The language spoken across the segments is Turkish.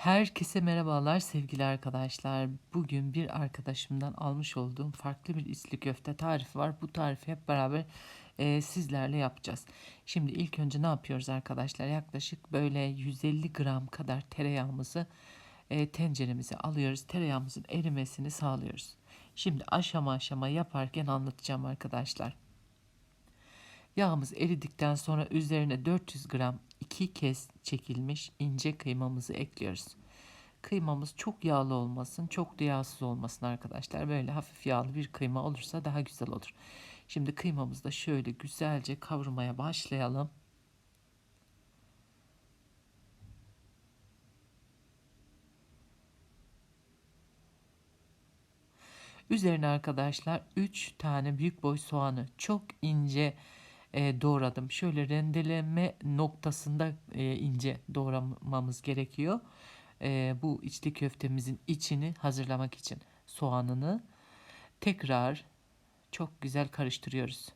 Herkese merhabalar sevgili arkadaşlar. Bugün bir arkadaşımdan almış olduğum farklı bir içli köfte tarifi var. Bu tarifi hep beraber e, sizlerle yapacağız. Şimdi ilk önce ne yapıyoruz arkadaşlar? Yaklaşık böyle 150 gram kadar tereyağımızı e, tenceremize alıyoruz. Tereyağımızın erimesini sağlıyoruz. Şimdi aşama aşama yaparken anlatacağım arkadaşlar. Yağımız eridikten sonra üzerine 400 gram iki kez çekilmiş ince kıymamızı ekliyoruz. Kıymamız çok yağlı olmasın, çok da yağsız olmasın arkadaşlar. Böyle hafif yağlı bir kıyma olursa daha güzel olur. Şimdi kıymamızı da şöyle güzelce kavurmaya başlayalım. Üzerine arkadaşlar 3 tane büyük boy soğanı çok ince e, doğradım. Şöyle rendeleme noktasında e, ince doğramamız gerekiyor. E, bu içli köftemizin içini hazırlamak için soğanını tekrar çok güzel karıştırıyoruz.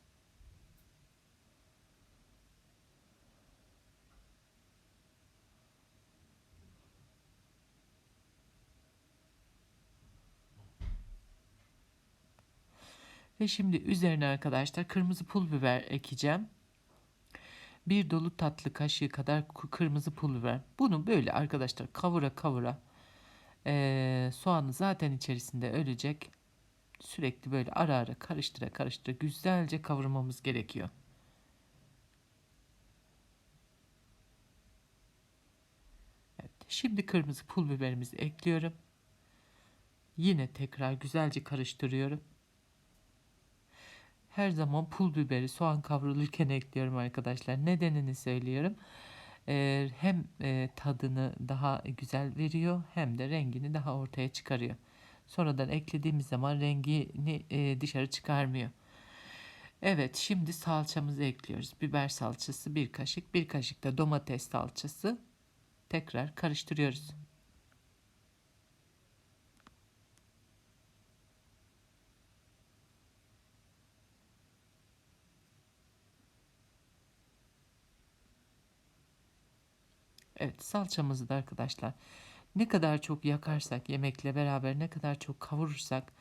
Ve şimdi üzerine arkadaşlar kırmızı pul biber ekeceğim. Bir dolu tatlı kaşığı kadar kırmızı pul biber. Bunu böyle arkadaşlar kavura kavura ee, soğanı zaten içerisinde ölecek. Sürekli böyle ara ara karıştıra karıştıra güzelce kavurmamız gerekiyor. Evet, şimdi kırmızı pul biberimizi ekliyorum. Yine tekrar güzelce karıştırıyorum. Her zaman pul biberi soğan kavrulurken ekliyorum arkadaşlar. Nedenini söylüyorum. Hem e, tadını daha güzel veriyor hem de rengini daha ortaya çıkarıyor. Sonradan eklediğimiz zaman rengini e, dışarı çıkarmıyor. Evet şimdi salçamızı ekliyoruz. Biber salçası bir kaşık, bir kaşık da domates salçası. Tekrar karıştırıyoruz. Evet salçamızı da arkadaşlar ne kadar çok yakarsak yemekle beraber ne kadar çok kavurursak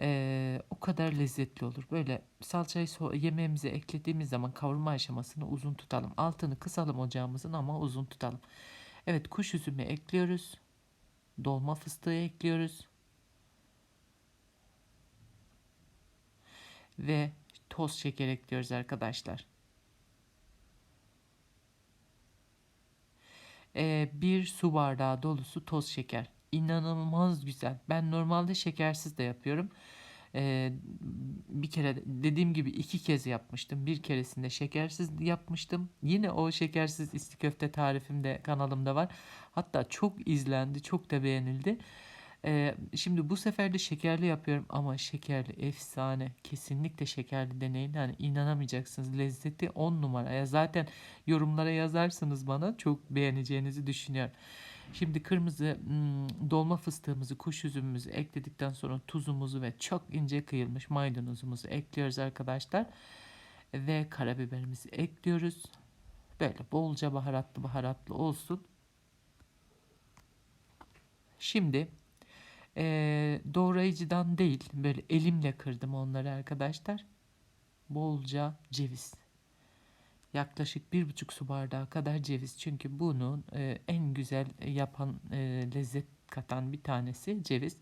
e, o kadar lezzetli olur. Böyle salçayı so yemeğimize eklediğimiz zaman kavurma aşamasını uzun tutalım. Altını kısalım ocağımızın ama uzun tutalım. Evet kuş üzümü ekliyoruz. Dolma fıstığı ekliyoruz. Ve toz şeker ekliyoruz arkadaşlar. E, bir su bardağı dolusu toz şeker. İnanılmaz güzel. Ben normalde şekersiz de yapıyorum. E, bir kere dediğim gibi iki kez yapmıştım. Bir keresinde şekersiz yapmıştım. Yine o şekersiz istiköfte tarifim de kanalımda var. Hatta çok izlendi, çok da beğenildi. Ee, şimdi bu sefer de şekerli yapıyorum ama şekerli efsane. Kesinlikle şekerli deneyin. Yani inanamayacaksınız. Lezzeti 10 numara. Ya zaten yorumlara yazarsınız bana çok beğeneceğinizi düşünüyorum. Şimdi kırmızı hmm, dolma fıstığımızı, kuş üzümümüzü ekledikten sonra tuzumuzu ve çok ince kıyılmış maydanozumuzu ekliyoruz arkadaşlar. Ve karabiberimizi ekliyoruz. Böyle bolca baharatlı baharatlı olsun. Şimdi e, doğrayıcıdan değil böyle elimle kırdım onları arkadaşlar. Bolca ceviz. Yaklaşık bir buçuk su bardağı kadar ceviz. Çünkü bunun e, en güzel yapan e, lezzet katan bir tanesi ceviz.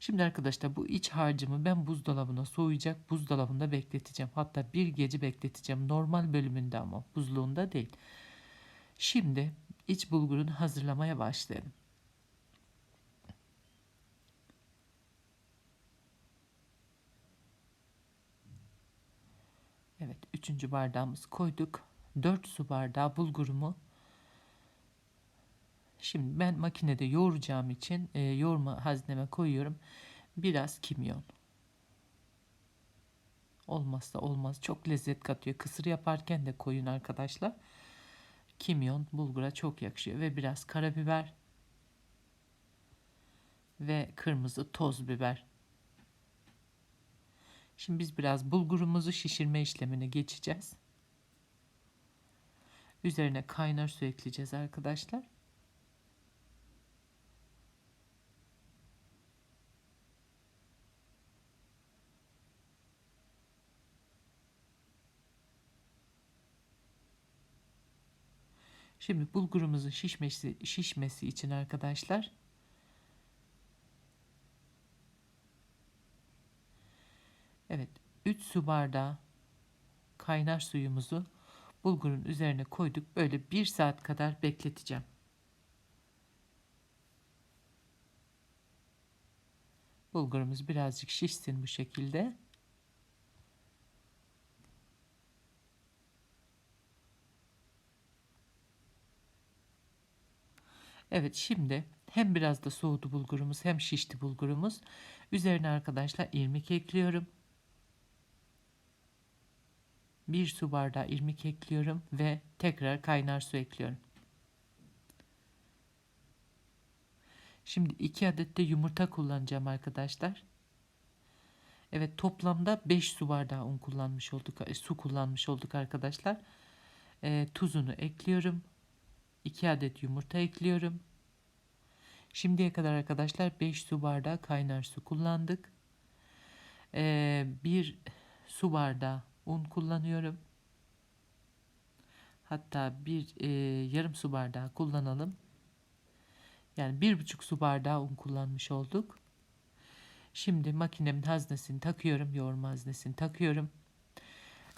Şimdi arkadaşlar bu iç harcımı ben buzdolabına soğuyacak buzdolabında bekleteceğim. Hatta bir gece bekleteceğim. Normal bölümünde ama buzluğunda değil. Şimdi iç bulgurunu hazırlamaya başlayalım. Evet üçüncü bardağımız koyduk. 4 su bardağı bulgurumu Şimdi ben makinede yoğuracağım için e, yoğurma hazneme koyuyorum. Biraz kimyon. Olmazsa olmaz. Çok lezzet katıyor. Kısır yaparken de koyun arkadaşlar. Kimyon bulgura çok yakışıyor. Ve biraz karabiber. Ve kırmızı toz biber. Şimdi biz biraz bulgurumuzu şişirme işlemine geçeceğiz. Üzerine kaynar su ekleyeceğiz arkadaşlar. Şimdi bulgurumuzun şişmesi, şişmesi için arkadaşlar Evet 3 su bardağı kaynar suyumuzu bulgurun üzerine koyduk. Böyle 1 saat kadar bekleteceğim. Bulgurumuz birazcık şişsin bu şekilde. Evet şimdi hem biraz da soğudu bulgurumuz hem şişti bulgurumuz. Üzerine arkadaşlar irmik ekliyorum. Bir su bardağı irmik ekliyorum ve tekrar kaynar su ekliyorum. Şimdi 2 adet de yumurta kullanacağım arkadaşlar. Evet toplamda 5 su bardağı un kullanmış olduk. e, Su kullanmış olduk arkadaşlar. E, tuzunu ekliyorum. 2 adet yumurta ekliyorum. Şimdiye kadar arkadaşlar 5 su bardağı kaynar su kullandık. E, su bardağı un kullanıyorum. Hatta bir e, yarım su bardağı kullanalım. Yani bir buçuk su bardağı un kullanmış olduk. Şimdi makinemin haznesini takıyorum. Yoğurma haznesini takıyorum.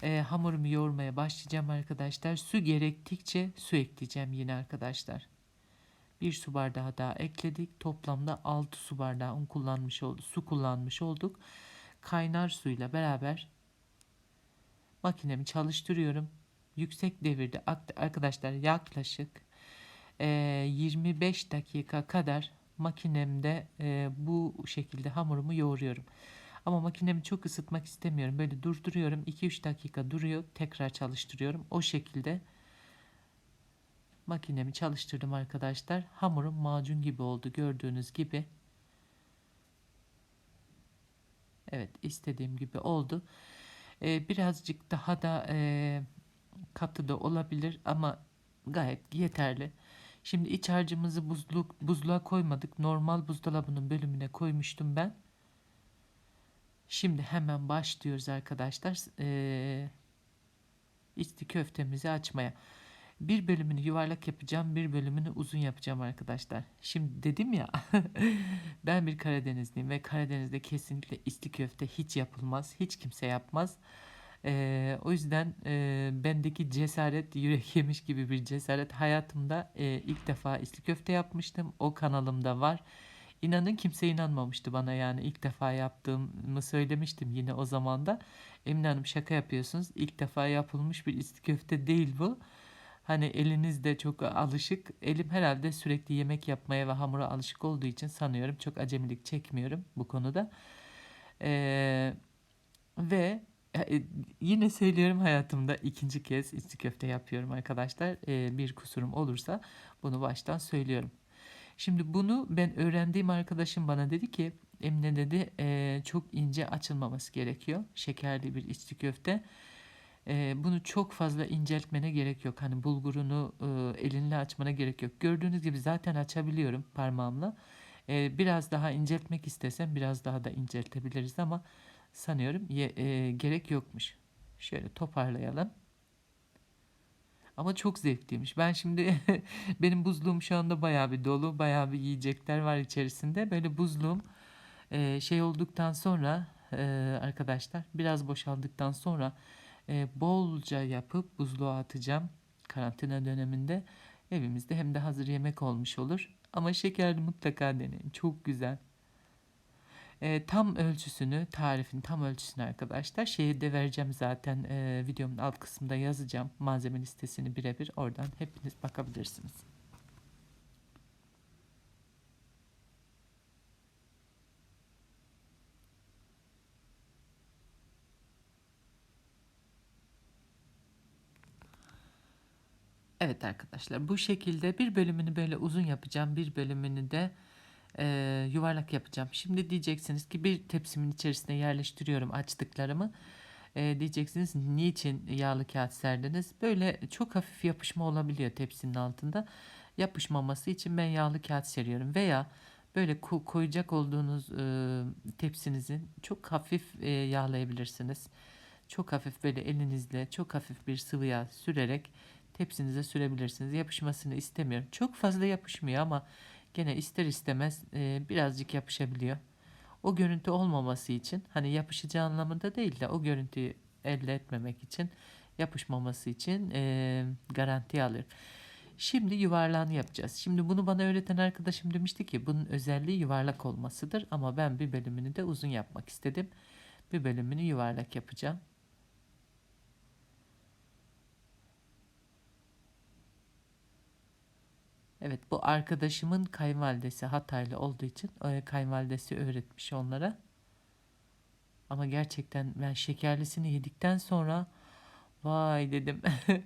E, hamurumu yoğurmaya başlayacağım arkadaşlar. Su gerektikçe su ekleyeceğim yine arkadaşlar. Bir su bardağı daha ekledik. Toplamda 6 su bardağı un kullanmış olduk. Su kullanmış olduk. Kaynar suyla beraber makinemi çalıştırıyorum. Yüksek devirde arkadaşlar yaklaşık e, 25 dakika kadar makinemde bu şekilde hamurumu yoğuruyorum. Ama makinemi çok ısıtmak istemiyorum. Böyle durduruyorum. 2-3 dakika duruyor. Tekrar çalıştırıyorum. O şekilde makinemi çalıştırdım arkadaşlar. Hamurum macun gibi oldu gördüğünüz gibi. Evet istediğim gibi oldu. Ee, birazcık daha da e, katı da olabilir ama gayet yeterli. Şimdi iç harcımızı buzluk, buzluğa koymadık. Normal buzdolabının bölümüne koymuştum ben. Şimdi hemen başlıyoruz arkadaşlar. Ee, içli köftemizi açmaya. Bir bölümünü yuvarlak yapacağım, bir bölümünü uzun yapacağım arkadaşlar. Şimdi dedim ya, ben bir Karadenizliyim ve Karadeniz'de kesinlikle içli köfte hiç yapılmaz, hiç kimse yapmaz. Ee, o yüzden e, bendeki cesaret yürek yemiş gibi bir cesaret hayatımda e, ilk defa içli köfte yapmıştım. O kanalımda var. İnanın kimse inanmamıştı bana yani ilk defa yaptığımı söylemiştim yine o zaman da. Emine Hanım şaka yapıyorsunuz. İlk defa yapılmış bir içli köfte değil bu. Hani eliniz de çok alışık. Elim herhalde sürekli yemek yapmaya ve hamura alışık olduğu için sanıyorum çok acemilik çekmiyorum bu konuda. Ee, ve e, yine söylüyorum hayatımda ikinci kez içli köfte yapıyorum arkadaşlar. Ee, bir kusurum olursa bunu baştan söylüyorum. Şimdi bunu ben öğrendiğim arkadaşım bana dedi ki Emine dedi e, çok ince açılmaması gerekiyor. Şekerli bir içli köfte. Bunu çok fazla inceltmene gerek yok. Hani bulgurunu elinle açmana gerek yok. Gördüğünüz gibi zaten açabiliyorum parmağımla. Biraz daha inceltmek istesem biraz daha da inceltebiliriz ama sanıyorum gerek yokmuş. Şöyle toparlayalım. Ama çok zevkliymiş. Ben şimdi benim buzluğum şu anda bayağı bir dolu. Bayağı bir yiyecekler var içerisinde. Böyle buzluğum şey olduktan sonra arkadaşlar biraz boşaldıktan sonra e, bolca yapıp buzluğa atacağım. Karantina döneminde evimizde hem de hazır yemek olmuş olur. Ama şekerli mutlaka deneyin. Çok güzel. E, tam ölçüsünü, tarifin tam ölçüsünü arkadaşlar şehirde vereceğim zaten e, videomun alt kısmında yazacağım. Malzeme listesini birebir oradan hepiniz bakabilirsiniz. Evet arkadaşlar bu şekilde bir bölümünü böyle uzun yapacağım. Bir bölümünü de e, yuvarlak yapacağım. Şimdi diyeceksiniz ki bir tepsimin içerisine yerleştiriyorum açtıklarımı. E, diyeceksiniz niçin yağlı kağıt serdiniz? Böyle çok hafif yapışma olabiliyor tepsinin altında. Yapışmaması için ben yağlı kağıt seriyorum. Veya böyle ko- koyacak olduğunuz e, tepsinizin çok hafif e, yağlayabilirsiniz. Çok hafif böyle elinizle çok hafif bir sıvı yağ sürerek tepsinize sürebilirsiniz. Yapışmasını istemiyorum. Çok fazla yapışmıyor ama gene ister istemez e, birazcık yapışabiliyor. O görüntü olmaması için hani yapışacağı anlamında değil de o görüntüyü elde etmemek için yapışmaması için e, garantiye alıyorum. Şimdi yuvarlağını yapacağız. Şimdi bunu bana öğreten arkadaşım demişti ki bunun özelliği yuvarlak olmasıdır ama ben bir bölümünü de uzun yapmak istedim. Bir bölümünü yuvarlak yapacağım. Evet bu arkadaşımın kayınvalidesi Hataylı olduğu için e, kayınvalidesi öğretmiş onlara. Ama gerçekten ben şekerlisini yedikten sonra vay dedim.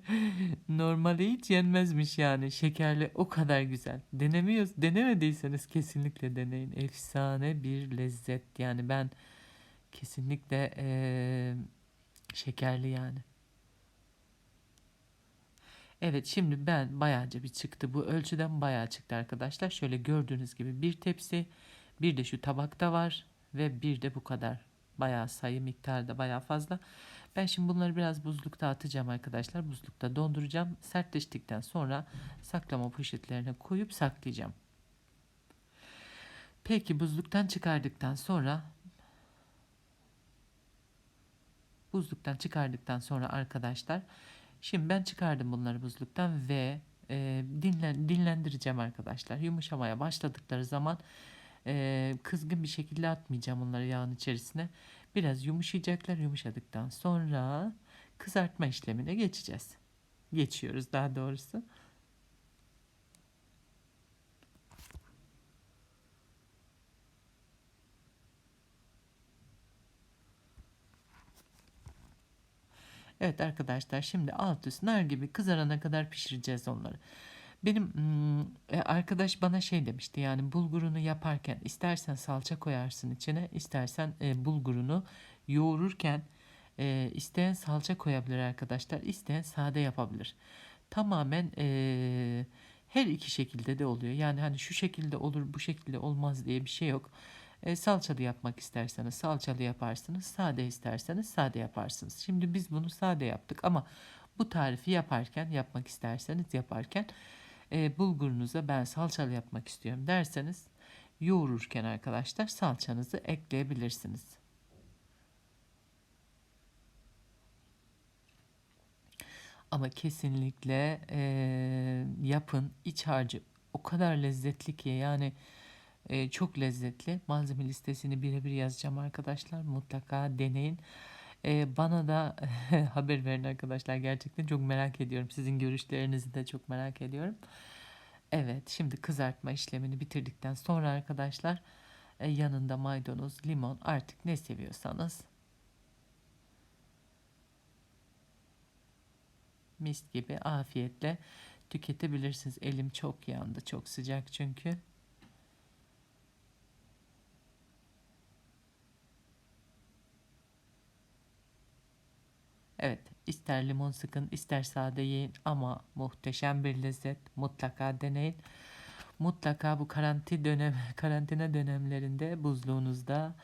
Normali hiç yenmezmiş yani. Şekerli o kadar güzel. Denemiyoruz. Denemediyseniz kesinlikle deneyin. Efsane bir lezzet. Yani ben kesinlikle eee, şekerli yani. Evet şimdi ben bayağıca bir çıktı. Bu ölçüden bayağı çıktı arkadaşlar. Şöyle gördüğünüz gibi bir tepsi, bir de şu tabakta var ve bir de bu kadar. Bayağı sayı miktarı da bayağı fazla. Ben şimdi bunları biraz buzlukta atacağım arkadaşlar. Buzlukta donduracağım. Sertleştikten sonra saklama poşetlerine koyup saklayacağım. Peki buzluktan çıkardıktan sonra buzluktan çıkardıktan sonra arkadaşlar şimdi ben çıkardım bunları buzluktan ve e, dinlen, dinlendireceğim arkadaşlar. Yumuşamaya başladıkları zaman e, kızgın bir şekilde atmayacağım onları yağın içerisine. Biraz yumuşayacaklar. Yumuşadıktan sonra kızartma işlemine geçeceğiz. Geçiyoruz daha doğrusu. Evet arkadaşlar şimdi alt üst nar gibi kızarana kadar pişireceğiz onları. Benim e, arkadaş bana şey demişti yani bulgurunu yaparken istersen salça koyarsın içine istersen e, bulgurunu yoğururken e, isteyen salça koyabilir arkadaşlar isteyen sade yapabilir. Tamamen her iki şekilde de oluyor yani hani şu şekilde olur bu şekilde olmaz diye bir şey yok. E, salçalı yapmak isterseniz salçalı yaparsınız. Sade isterseniz sade yaparsınız. Şimdi biz bunu sade yaptık ama bu tarifi yaparken yapmak isterseniz yaparken e, bulgurunuza ben salçalı yapmak istiyorum derseniz yoğururken arkadaşlar salçanızı ekleyebilirsiniz. Ama kesinlikle e, yapın iç harcı o kadar lezzetli ki yani e, çok lezzetli. Malzeme listesini birebir yazacağım arkadaşlar. Mutlaka deneyin. E, bana da haber verin arkadaşlar. Gerçekten çok merak ediyorum. Sizin görüşlerinizi de çok merak ediyorum. Evet, şimdi kızartma işlemini bitirdikten sonra arkadaşlar e, yanında maydanoz, limon artık ne seviyorsanız mis gibi afiyetle tüketebilirsiniz. Elim çok yandı, çok sıcak çünkü. Evet, ister limon sıkın, ister sade yiyin ama muhteşem bir lezzet. Mutlaka deneyin. Mutlaka bu karantina dönem karantina dönemlerinde buzluğunuzda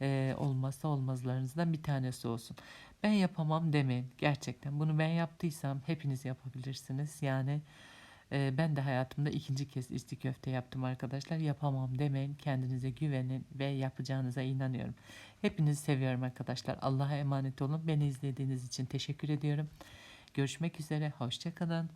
e, olmazsa olmazlarınızdan bir tanesi olsun. Ben yapamam demeyin. Gerçekten bunu ben yaptıysam hepiniz yapabilirsiniz. Yani e, ben de hayatımda ikinci kez içli köfte yaptım arkadaşlar. Yapamam demeyin. Kendinize güvenin ve yapacağınıza inanıyorum. Hepinizi seviyorum arkadaşlar. Allah'a emanet olun. Beni izlediğiniz için teşekkür ediyorum. Görüşmek üzere. Hoşçakalın.